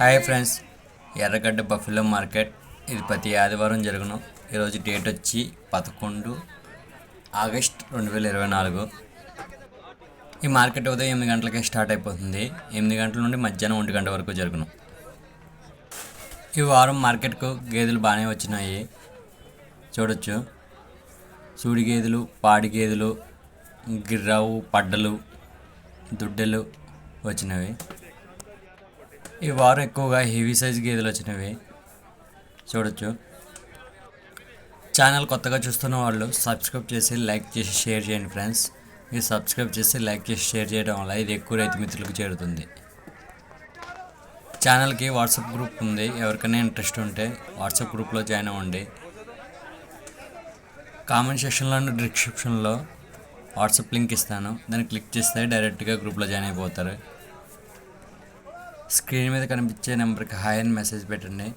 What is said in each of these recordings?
Hi friends Erragadda buffalo market. ఇది ప్రతి ఆదివారం జరుగును. ఈరోజు డేట్ వచ్చి పదకొండు ఆగస్ట్ రెండు వేల ఇరవై నాలుగు. ఈ మార్కెట్ ఉదయం ఎనిమిది గంటలకే స్టార్ట్ అయిపోతుంది. ఎనిమిది గంటల నుండి మధ్యాహ్నం ఒంటి గంట వరకు జరుగును. ఈ వారం మార్కెట్కు గేదెలు బాగానే వచ్చినాయి. చూడొచ్చు. సూడి గేదెలు పాడి గేదెలు గిర్రావు పడ్డలు దుడ్డెలు వచ్చినవి. ఈ వారం ఎక్కువగా హెవీ సైజ్ గేదెలు వచ్చినవి. చూడొచ్చు. ఛానల్ కొత్తగా చూస్తున్న వాళ్ళు సబ్స్క్రైబ్ చేసి లైక్ చేసి షేర్ చేయండి ఫ్రెండ్స్. మీరు సబ్స్క్రైబ్ చేసి లైక్ చేసి షేర్ చేయడం వల్ల ఇది ఎక్కువ రైతు మిత్రులకు చేరుతుంది. ఛానల్కి వాట్సాప్ గ్రూప్ ఉంది. ఎవరికైనా ఇంట్రెస్ట్ ఉంటే వాట్సాప్ గ్రూప్లో జాయిన్ అవ్వండి. కామెంట్ సెక్షన్లో డిస్క్రిప్షన్లో వాట్సాప్ లింక్ ఇస్తాను. దాన్ని క్లిక్ చేస్తే డైరెక్ట్గా గ్రూప్లో జాయిన్ అయిపోతారు. స్క్రీన్ మీద కనిపించే నెంబర్కి హాయ్ అని మెసేజ్ పెట్టండి.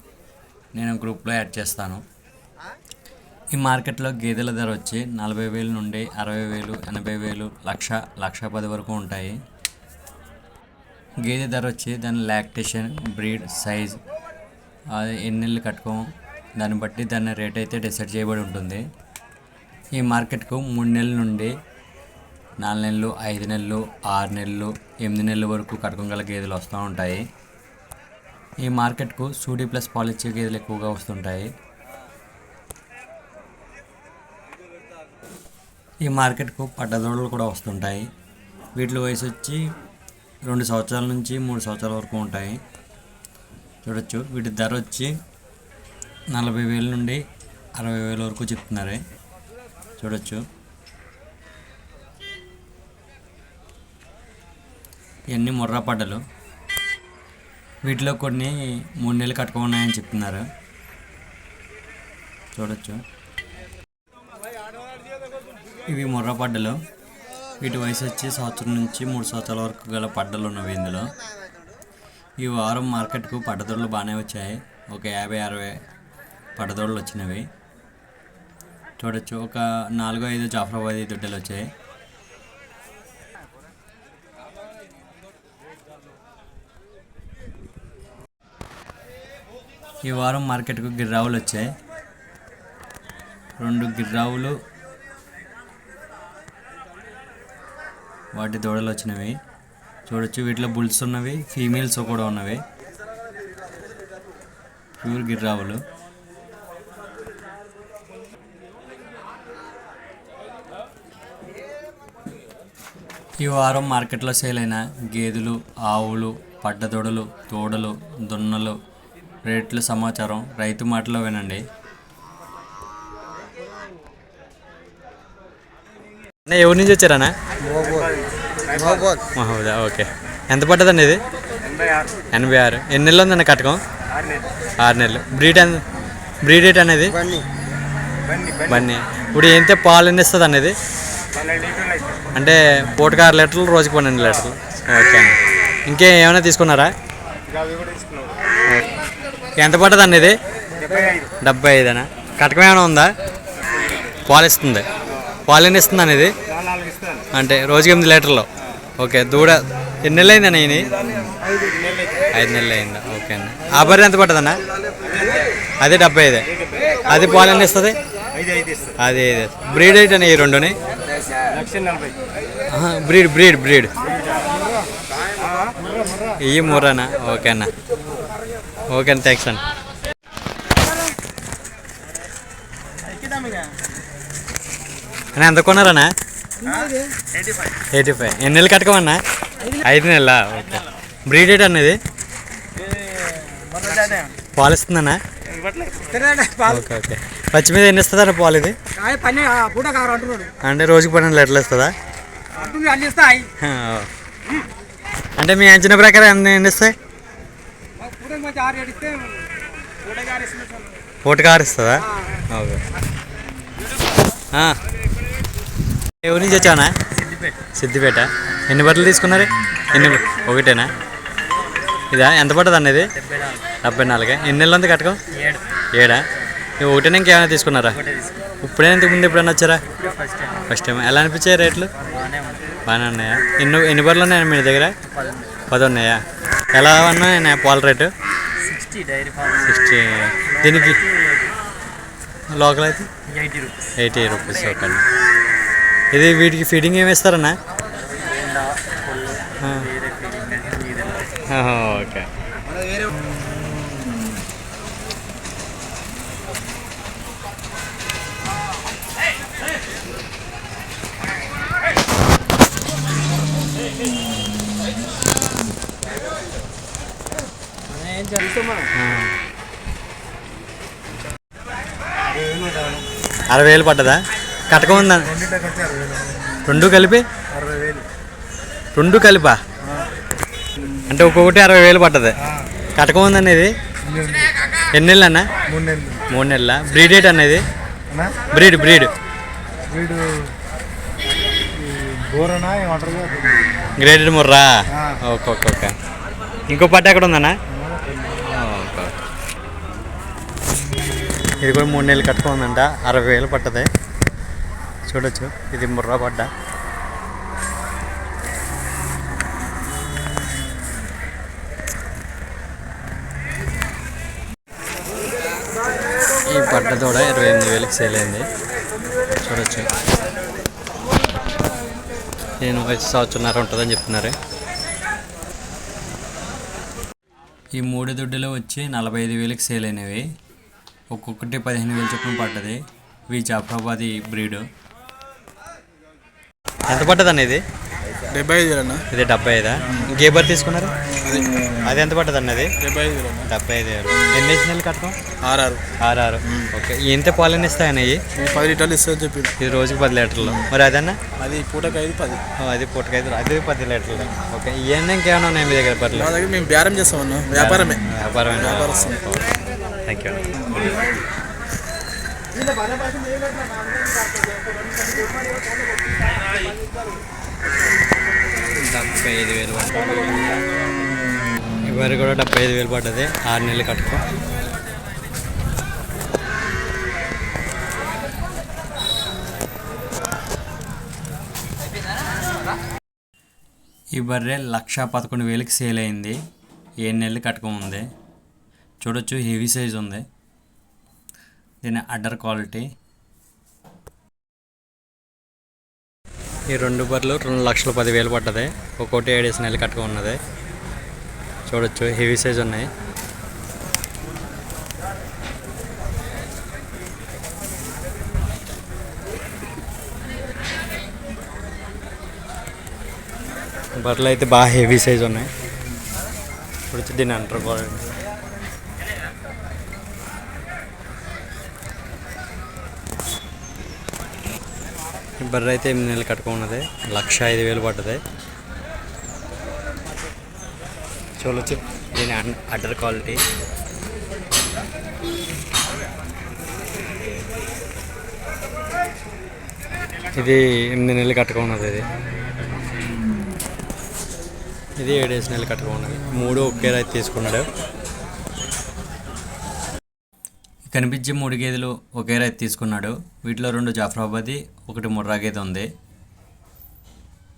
నేను గ్రూప్లో యాడ్ చేస్తాను. ఈ మార్కెట్లో గేదెల ధర వచ్చి నలభై వేల నుండి అరవై వేలు ఎనభై వేలు లక్ష లక్ష పది వరకు ఉంటాయి. గేదె ధర వచ్చి దాని లాక్టేషన్ బ్రీడ్ సైజ్ అది ఎన్ని నెలలు కట్టుకోం దాన్ని బట్టి దాని రేట్ అయితే డిసైడ్ చేయబడి ఉంటుంది. ఈ మార్కెట్కు మూడు నెలల నుండి నాలుగు నెలలు ఐదు నెలలు ఆరు నెలలు ఎనిమిది నెలల వరకు కట్టుకోగల గేదెలు వస్తూ ఉంటాయి. ఈ మార్కెట్కు సూడి ప్లస్ పాలిచ్చే గేదెలు ఎక్కువగా వస్తుంటాయి. ఈ మార్కెట్కు పడ్డదోడలు కూడా వస్తుంటాయి. వీటి వయసు వచ్చి రెండు సంవత్సరాల నుంచి మూడు సంవత్సరాల వరకు ఉంటాయి. చూడొచ్చు. వీటి ధర వచ్చి నలభై వేల నుండి అరవై వేల వరకు చెప్తున్నారు. చూడొచ్చు. ఇవన్నీ ముర్రా పడ్డలు. వీటిలో కొన్ని మూడు నెలలు కట్టుకున్నాయని చెప్తున్నారు. చూడొచ్చు. ఇవి ముర్రా పడ్డలు. వీటి వయసు వచ్చి సంవత్సరం నుంచి మూడు సంవత్సరాల వరకు గల పడ్డలు ఉన్నవి ఇందులో. ఈ వారం మార్కెట్కు పడ్డదొడలు బాగానే వచ్చాయి. ఒక యాభై అరవై పడ్డదొడలు వచ్చినవి. చూడొచ్చు. ఒక నాలుగో ఐదు జాఫరాబాదీ దొడ్డలు వచ్చాయి. ఈ వారం మార్కెట్కు గిర్రావులు వచ్చాయి. రెండు గిర్రావులు వాటి దూడలు వచ్చినవి. చూడొచ్చు వీటిలో బుల్స్ ఉన్నవి ఫీమేల్స్ కూడా ఉన్నవి. ప్యూర్ గిర్రావులు. ఈ వారం మార్కెట్లో సేల్ అయిన గేదెలు ఆవులు పడ్డదొడలు తోడలు దున్నలు రేట్ల సమాచారం. రైతు మాటలో వినండి. అన్న ఎవరి నుంచి వచ్చారన్నా మహబూదా ఓకే. ఎంత పడ్డదండి ఇది? ఎనభై ఆరు. ఎన్ని నెలలు ఉందన్న కట్టకం ఆరు నెలలు. బ్రీడ్ బ్రీడ్ రేట్ అనేది బన్నీ. ఇప్పుడు ఏంతే పాలు ఎన్ని ఇస్తుంది అనేది అంటే పూటకు ఆరు లీటర్లు రోజుకి పన్నెండు లీటర్లు. ఓకే అన్న. ఇంకే ఏమైనా తీసుకున్నారా ఎంత పడ్డది అండి ఇది? డెబ్బై ఐదేనా కటకం ఏమైనా ఉందా? పాలు ఇస్తుంది పాలు ఎన్ని ఇస్తుంది అనేది అంటే రోజుకి ఎనిమిది లీటర్లు. ఓకే దూడ ఎన్ని నెలలు అయిందన్న ఈయన ఐదు నెలలు అయిందా ఓకే అండి ఆ బర్రె ఎంత పట్టదన్న అదే డెబ్బై ఐదే. అది పాలు ఎన్ని ఇస్తుంది? అదే ఐదు. బ్రీడ్ అయితే ఈ రెండుని? Breed breed breed. ఈ మూర్రానా ఓకే అన్న. ఓకే అన్న థ్యాంక్స్ అన్న అన్న ఎంత కొన్నారన్నా? Eighty five. ఎన్ని నెలలు కట్టుకోమన్నా? ఐదు నెలలా? ఓకే. బ్రీడ్ రేట్ అనేది పాలు ఇస్తుందన్నా ఓకే ఓకే. పచ్చి మీద ఎన్ని ఇస్తుందా పాలు ఇది? అంటే రోజుకి పన్నెండు లీటర్లు ఇస్తుందా? అంటే మీ అంచనా ప్రకారం ఎన్ని ఎన్ని ఇస్తాయి? మంచి ఆరు ఏడు ఇస్తే పూట గారు ఇస్తున్నారు ఒకటి కారు ఇస్తుందా ఓకే ఊరి నుంచి వచ్చావనా? సిద్దిపేట. ఎన్ని బట్టలు తీసుకున్నారు? ఎన్ని ఒకటేనా? ఇదా? ఎంత పడుతుంది అనేది డెబ్బై నాలుగే. ఎన్ని నెలలు ఉంది కట్టకం ఏడా. ఇవి ఒకటేనా ఇంకేమైనా తీసుకున్నారా? ఇప్పుడే ఇంతకు ముందు ఎప్పుడైనా వచ్చారా? ఫస్ట్ టైం ఎలా అనిపించాయి రేట్లు? బాగానే ఉన్నాయా. ఎన్ని ఎన్ని బర్రెలు ఉన్నాయా మీ దగ్గర? పది ఉన్నాయా ఎలా ఉన్నాయా పాల rate? Sixty dairy farm. Sixty. దీనికి లోకల్ అయితే? Eighty rupees. Eighty rupees okay అండి ఇది వీటికి ఫీడింగ్ ఏమి ఇస్తారన్నా ఎండా కొల్లు ఆ. వేరే ఫీలింగ్ ఇది ఆహా, ఓకే ఆ. అరవై వేలు పడ్డదా? కటకం ఉందా? రెండు కలిపి? రెండు కలిపా? అంటే ఒక్కొక్కటి అరవై వేలు పడ్డది. కటకం ఉందండి ఇది ఎన్ని నెలలు అన్న? మూడు నెలలు? బ్రీడ్ ఏట్ అనేది breed breed? Graded Murrah. Okay okay okay ఇంకో పట్ట ఎక్కడ ఉందన్నా ఓకే ఓకే. ఇది కూడా మూడు నెలలు కట్టుకుందంట అరవై వేలు పట్టది చూడొచ్చు. ఇది ముర్రా పడ్డ ఈ పడ్డ కూడా ఇరవై ఎనిమిది వేలకి సేల్ అయింది. చూడొచ్చు. నేను వచ్చి సంవత్సరంన్నర ఉంటుందని చెప్తున్నారు. ఈ మూడు దొడ్డలు వచ్చి నలభై ఐదు వేలకు సేల్ అయినవి. ఒక్కొక్కటి పదిహేను వేలు చొప్పున పడ్డది. ఇవి జాఫరాబాదీ బ్రీడు. ఎంత పడ్డదన్న ఇది? డెబ్బై ఐదు వేలన్నా. ఇది డెబ్బై ఐదా? ఇంకే బర్ తీసుకున్నారు? అది. ఎంత పడ్డదన్న అది డెబ్బై ఐదు డెబ్బై ఐదు వేలు. ఎన్ని వేసిన కట్టడం? ఆర్ఆర్ ఆరు ఆరు ఓకే. ఎంత పాలన ఇస్తాయన్న ఇవి? పది లీటర్లు ఇస్తుంది చెప్పి ఇది రోజుకి పది లీటర్లు. మరి అదన్నా? అది పూటకి ఐదు పది అది పుట్టకైదు అది పది లీటర్లు. ఓకే. ఇవన్నీ ఇంకేమైనా ఉన్నాయి మీ దగ్గర పర్లేదు మేము బేరం చేస్తామన్నా. వ్యాపారమే. వ్యాపారం వ్యాపారస్తులు. థ్యాంక్ యూ డెబ్బై ఐదు వేలు పడ్డది. ఇవరి కూడా డెబ్బై ఐదు వేలు పడ్డది. ఆరు నెలలు కట్టుకో. ఈ బర్రె లక్ష పదకొండు వేలకి సేల్ అయింది. ఏడు నెలలు కట్టకం ఉంది చూడొచ్చు హెవీ సైజ్ ఉంది. దీని అడ్డర్ క్వాలిటీ. ఈ రెండు బర్రెలు రెండు లక్షల పదివేలు పడ్డది. ఒక్కోటి ఏడేసి నెలలు కట్టుకో ఉన్నది. చూడొచ్చు హెవీ సైజ్ ఉన్నాయి. బర్రెలు అయితే బాగా హెవీ సైజ్ ఉన్నాయి. ఇప్పుడు దీన్ని అంటారు క్వాలిటీ. బర్రె అయితే ఎనిమిది నెలలు కట్టుకున్నది లక్ష ఐదు వేలు పడ్డది. చూడొచ్చు. దీని అడ్డర్ క్వాలిటీ. ఇది ఎనిమిది నెలలు కట్టుకున్నది ఇది. ఇది ఏడేసి నెలలు కట్టుకున్నది మూడు ఒకే రైతు తీసుకున్నాడు. కనిపించే మూడు గేదెలు ఒకే రైతు తీసుకున్నాడు. వీటిలో రెండు జాఫరాబాదీ ఒకటి ముర్రా గేదె ఉంది.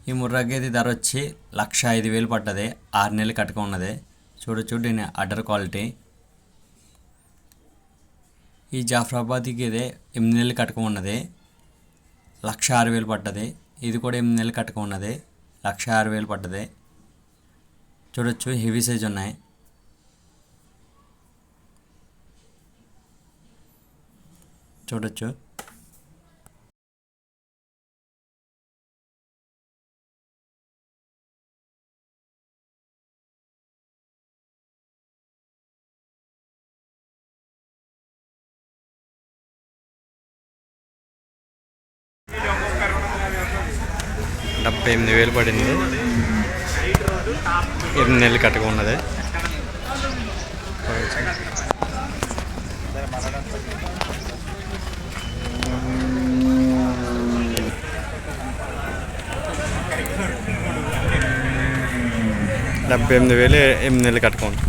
ఈ ముర్రా గేదె ధర వచ్చి లక్ష ఐదు వేలు పడ్డది. ఆరు నెలలు కట్టుక ఉన్నది. చూడొచ్చు దీని అడ్డర్ క్వాలిటీ. ఈ జాఫరాబాదీ గేదె ఎనిమిది నెలలు కట్టుక ఉన్నది. లక్ష ఆరు వేలు పడ్డది. ఇది కూడా ఎనిమిది నెలలు కట్టుక ఉన్నది. లక్ష ఆరు వేలు పడ్డది. చూడొచ్చు హెవీ సైజ్ ఉన్నాయి. చూడొచ్చు. డెబ్బై ఎనిమిది వేలు పడింది. ఎనిమిది నెలలు కట్టుకున్నది డెబ్బై ఎనిమిది వేలు ఎనిమిది నెలలు కట్టుకోండి.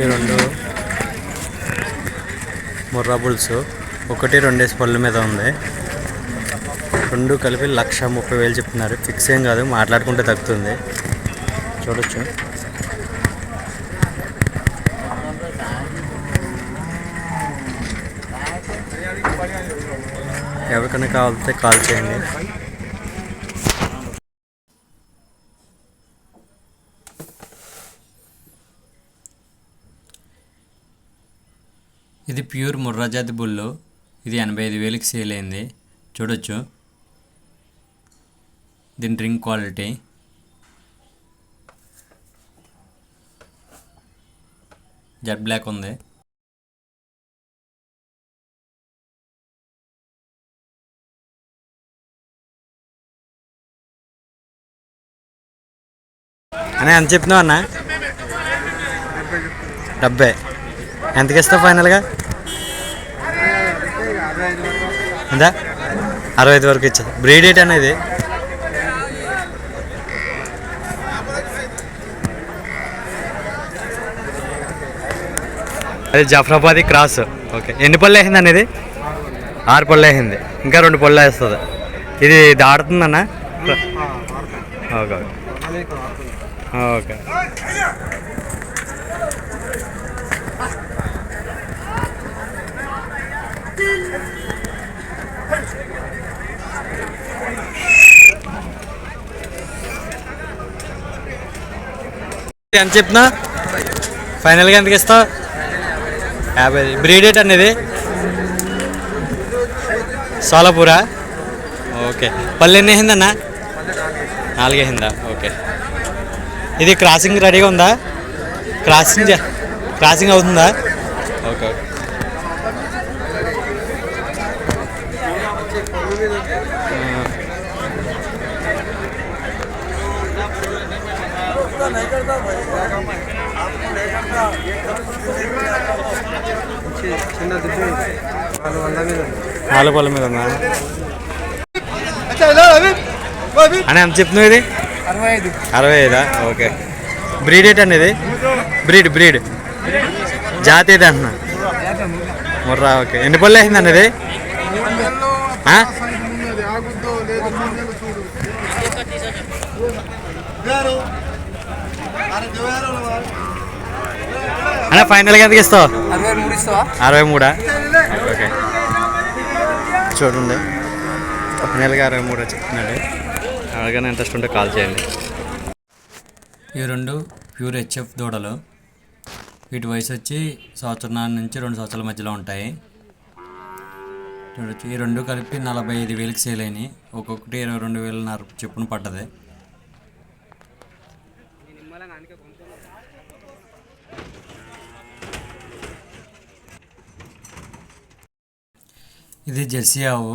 రెండు ముర్రా పులుసు ఒకటి రెండేసి పళ్ళు మీద ఉంది. రెండు కలిపి లక్ష ముప్పై వేలు చెప్తున్నారు. ఫిక్స్ ఏం కాదు మాట్లాడుకుంటే తగ్గుతుంది. చూడొచ్చు. ఎవరికైనా కావాలంటే కాల్ చేయండి. ఇది ప్యూర్ ముర్రాజాతి బుల్లు. ఇది ఎనభై ఐదు వేలకి సేల్ అయింది. చూడొచ్చు. దీని డ్రింక్ క్వాలిటీ జెడ్ బ్లాక్ ఉంది. అనే ఎంత చెప్తున్నావు అన్న? డెబ్బై. ఎంతకి ఇస్తావు ఫైనల్గా? ఎంత అరవై ఐదు వరకు ఇచ్చా బ్రీడ్ ఏట్ అనేది అది జఫరాబాదీ క్రాస్. ఓకే. ఎన్ని పళ్ళు వేసింది అనేది ఆరు పళ్ళు వేసింది. ఇంకా రెండు పళ్ళు వేస్తుంది. ఇది దాడుతుందన్న ఓకే. ఓకే. ఎంత చెప్తున్నా ఫైనల్గా ఎంతకి ఇస్తావు? యాభై బ్రీడేట్ అనేది సోలాపూరా? ఓకే. పళ్ళు ఎన్ని అయిందన్న నాలుగే అయిందా ఓకే. ఇది క్రాసింగ్ రెడీగా ఉందా? క్రాసింగ్ క్రాసింగ్ అవుతుందా? నాలుగు పళ్ళ మీద ఉందా. అని ఎంత చెప్తున్నావు ఇది? అరవై ఐదు. ఓకే. బ్రీడ్ ఏంటి అనేది బ్రీడ్ బ్రీడ్. జాతి ఏది అంటున్నా? ముర్రా ఓకే. ఎన్ని పళ్ళు వేసింది అనేది ఆ? అన్న ఫైనల్గా మూడు ఇస్తావా? అరవై మూడా? ఓకే. చూడండి. ఫైనల్గా అరవై మూడు చెప్తున్నాడు. అలాగనే ఇంట్రెస్ట్ ఉంటే కాల్ చేయండి. ఈ రెండు ప్యూర్ హెచ్ఎఫ్ దూడలు. వీటి వయసు వచ్చి సంవత్సరం నుంచి రెండు సంవత్సరాల మధ్యలో ఉంటాయి. చూడొచ్చు. ఈ రెండు కలిపి నలభై ఐదు వేలకి సేల్ అయినాయి. ఒక్కొక్కటి ఇరవై రెండు వేలన్నర చెప్పున పడ్డది. ఇది జెర్సీ ఆవు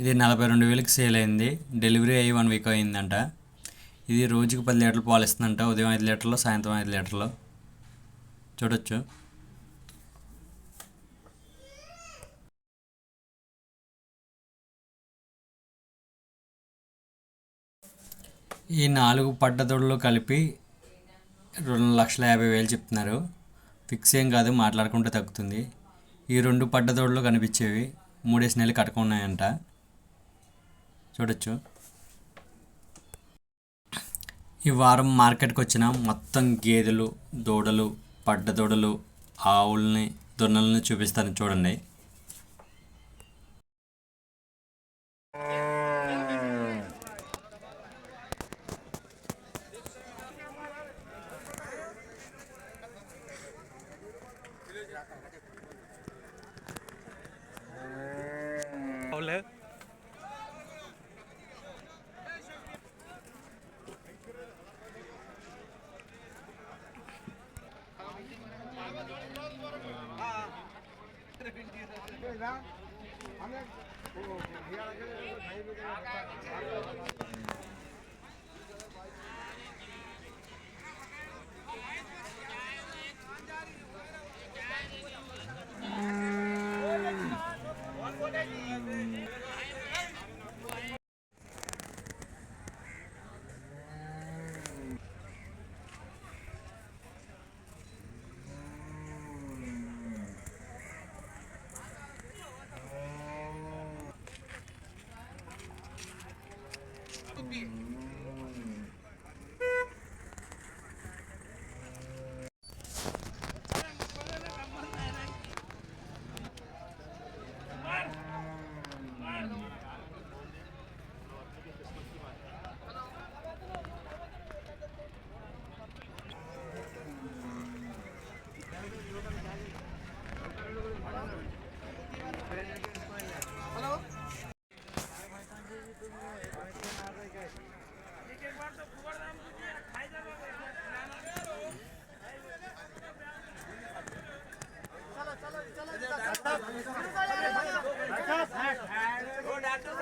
ఇది నలభై రెండు వేలకి సేల్ అయింది. డెలివరీ అయ్యి వన్ వీక్ అయిందంట. ఇది రోజుకి పది లీటర్లు పాలు ఇస్తుందంట. ఉదయం ఐదు లీటర్లు సాయంత్రం ఐదు లీటర్లు. చూడొచ్చు. ఈ నాలుగు పడ్డదొడలు కలిపి రెండు లక్షల యాభై వేలు చెప్తున్నారు. ఫిక్స్ ఏం కాదు మాట్లాడుకుంటే తగ్గుతుంది. ఈ రెండు పడ్డదోడులు కనిపించేవి. మూడేసి నెలలు కట్టుకున్నాయంట చూడొచ్చు. ఈ వారం మార్కెట్కి వచ్చిన మొత్తం గేదెలు దూడలు పడ్డ దూడలు ఆవుల్ని దొన్నల్ని చూపిస్తాను చూడండి. हमें हरियाणा के డాక్టర్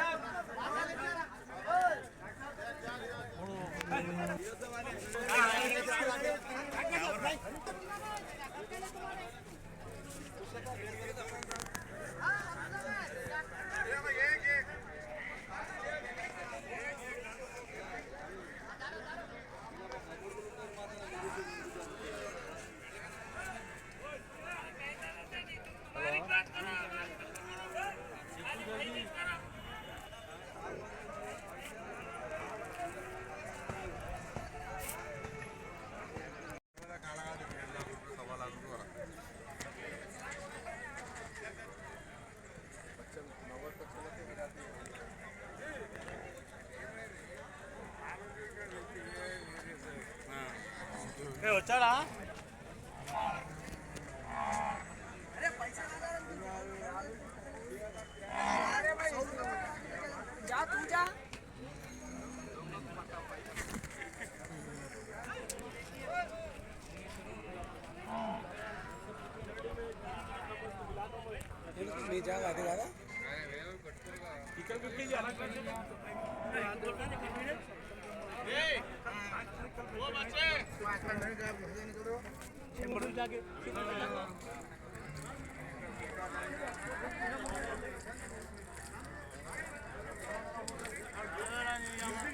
그 어쩌라? 야, 두자. ले जाएगा आगे दादा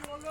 বলল